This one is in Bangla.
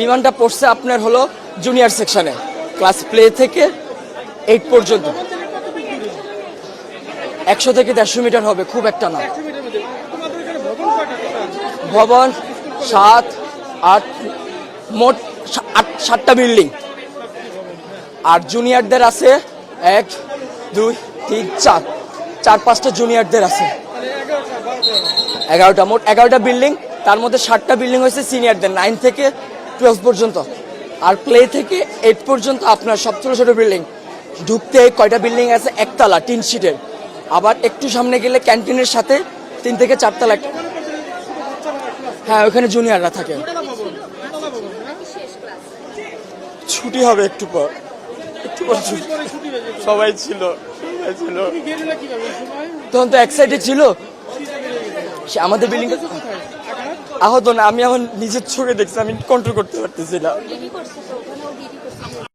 বিমানটা পড়ছে আপনার হলো জুনিয়র সেকশনে ক্লাস প্লে থেকে এইট পর্যন্ত। একশো থেকে দেড়শো মিটার হবে, খুব একটা না। ভবন সাত, আট, মোট আট, সাতটা বিল্ডিং আর জুনিয়রদের আছে এক, দুই, তিন, চার। চার, পাঁচটা জুনিয়রদের আছে। এগারোটা, মোট এগারোটা বিল্ডিং তার মধ্যে ষাটটা বিল্ডিং হয়েছে সিনিয়রদের নাইন থেকে টুয়েলভ পর্যন্ত। আর প্লে থেকে এইট পর্যন্ত আপনার সব ছোটো ছোটো বিল্ডিং ঢুকতে কয়টা বিল্ডিং আছে? একতলা তিন সিটের আবার একটু সামনে গেলে ক্যান্টিনের সাথে তিন থেকে চারতলা একটা। হ্যাঁ ওখানে জুনিয়ররা থাকে। ছুটি হবে একটু পর। একটু পর ছুটি। সবাই ছিল। ছিল। তখন তো এক্সাইটেড ছিল। আমাদের বিল্ডিং আহত না আমি এখন নিজের চোখে দেখছি আমি কন্ট্রোল করতে পারতেছি না।